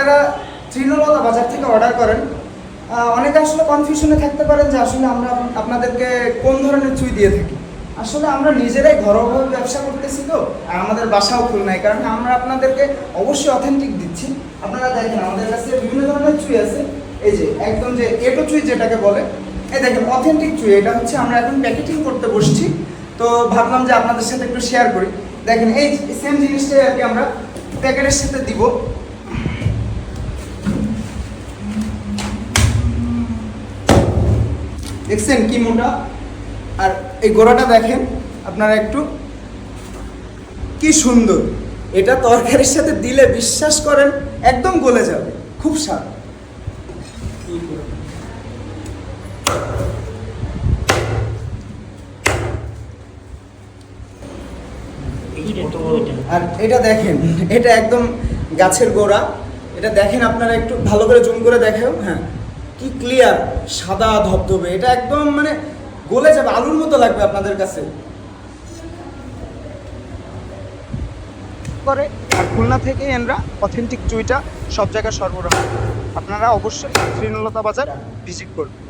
যারা তৃণলতা বাজার থেকে অর্ডার করেন অনেকে আসলে কনফিউশনে থাকতে পারেন যে আসলে আমরা আপনাদেরকে কোন ধরনের চুই দিয়ে থাকি। আসলে আমরা নিজেরাই ঘরোয়াভাবে ব্যবসা করতেছি তো, আর আমাদের বাসাও খুলনায় কারণ আমরা আপনাদেরকে অবশ্যই অথেন্টিক দিচ্ছি। আপনারা দেখেন, আমাদের কাছে বিভিন্ন ধরনের চুই আছে। এই যে, একদম যে এটো চুই যেটাকে বলে, এই দেখেন অথেন্টিক চুই, এটা হচ্ছে আমরা এখন প্যাকেটিং করতে বসছি। তো ভাবলাম যে আপনাদের সাথে একটু শেয়ার করি। দেখেন, এই সেম জিনিসটাই আর কি আমরা প্যাকেটের সাথে দিব। দেখছেন কি মোটা? আর এই গোড়াটা দেখেন, আপনারা একটু। কি সুন্দর। এটা তরকারির সাথে দিলে বিশ্বাস করেন, একদম গলে যাবে। খুব স্বাদ। আর এটা দেখেন, এটা একদম গাছের গোড়া। এটা দেখেন আপনারা একটু ভালো করে জুম করে দেখেন হ্যাঁ। কি ক্লিয়ার সাদা ধবধবে। এটা একদম মানে গলে যাবে, আলুর মতো লাগবে আপনাদের কাছে। করে আর খুলনা থেকে এনরা অথেন্টিক চুইটা সব জায়গায় সরবরাহ। আপনারা অবশ্যই শ্রীনলতা বাজার ভিজিট করবেন।